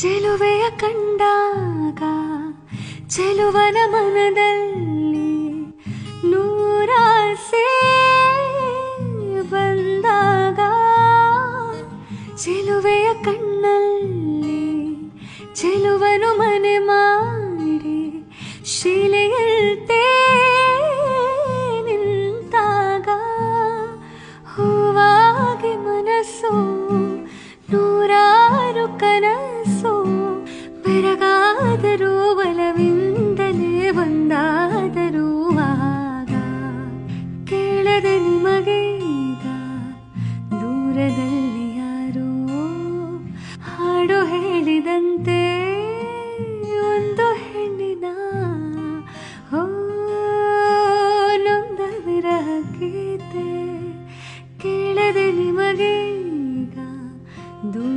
ಚೆಲುವೆಯ ಕಂಡಾಗ, ಚೆಲುವನ ಮನದಲ್ಲಿ ನೂರಾಸೆ ಬಂದಾಗ ಚೆಲುವೆಯ ಕಣ್ಣಲ್ಲಿ ಚೆಲುವನು ಮನೆ ಮಾಡಿ ಶಿಲೆಯಂತೆ ನಿಂತಾಗ, ಹೂವಾಗಿ ಮನಸ್ಸು ನೂರಾರು ಸೋ ಬೆರಗಾದರೂ ಬಲವಿಂದಲೇ ಬಂದಾದರೂ ಆಗ. ಕೇಳದೆ ನಿಮಗೆ ಈಗ ದೂರದಲ್ಲಿ ಯಾರೋ ಹಾಡು ಹೇಳಿದಂತೆ ಒಂದು ಹೆಣ್ಣಿನ ಓ ನೊಂದ ವಿರಹ ಗೀತೆ ಕೇಳದೆ ನಿಮಗೆ ಈಗ ದೂರ